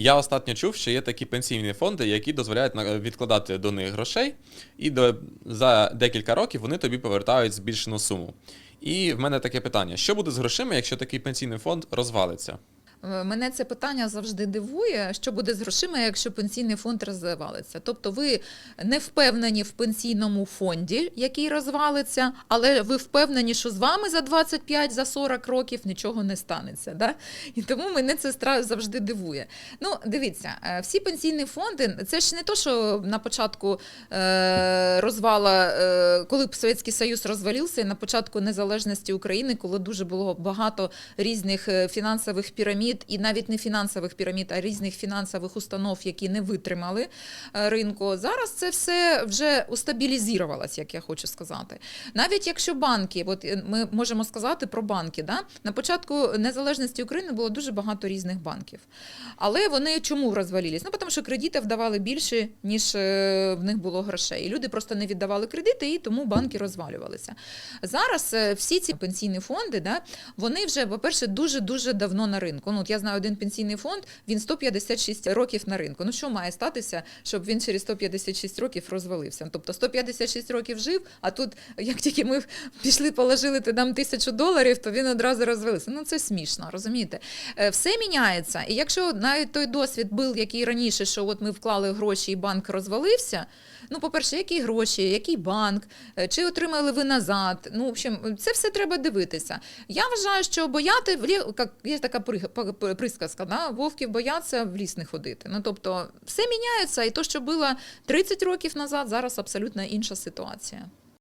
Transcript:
Я остатньо чув, що є такі пенсійні фонди, які дозволяють відкладати до них грошей, і до, за декілька років вони тобі повертають збільшену суму. І в мене таке питання: що буде з грошима, якщо такий пенсійний фонд розвалиться? Е, Мене це питання завжди дивує, що буде з грошима, якщо пенсійний фонд розвалиться. Тобто ви не впевнені в пенсійному фонді, який розвалиться, але ви впевнені, що з вами за 25, за 40 років нічого не станеться. Да? І тому мене це завжди дивує. Ну, дивіться, е, всі пенсійні фонди, це ж не то, що на початку е, розвала, коли б Совєтський Союз розвалився, і на початку незалежності України, коли дуже було багато різних фінансових пірамід, і навіть не фінансових пірамід, а різних фінансових установ, які не витримали е, ринку. Зараз це все вже устабілізувалось, як я хочу сказати. Навіть якщо банки, от е, ми можемо сказати про банки, да? на початку незалежності України було дуже багато різних банків. Але вони чому розвалились? Ну, тому що кредити вдавали більше, ніж е, в них було грошей. І люди просто не віддавали кредити, і тому банки розвалювалися. Зараз всі ці пенсійні фонди, да, вони вже, по-перше, дуже-дуже давно на ринку. Ну, от я знаю один пенсійний фонд, він 156 років на ринку. Ну що має статися, щоб він через 156 років розвалився? Тобто 156 років жив, а тут, як тільки ми пішли, положили ти нам тисячу доларів, то він одразу розвалився. Ну це смішно, розумієте? Е, Все міняється. І якщо навіть той досвід був, який раніше, що от ми вклали гроші і банк розвалився. Ну, по-перше, які гроші, який банк, е, чи отримали ви назад. Ну, в общем, це все треба дивитися. Я вважаю, що бояти є така присказка, да? вовків бояться в ліс не ходити. Ну тобто, все міняється, і то, що було 30 років назад, зараз абсолютно інша ситуація.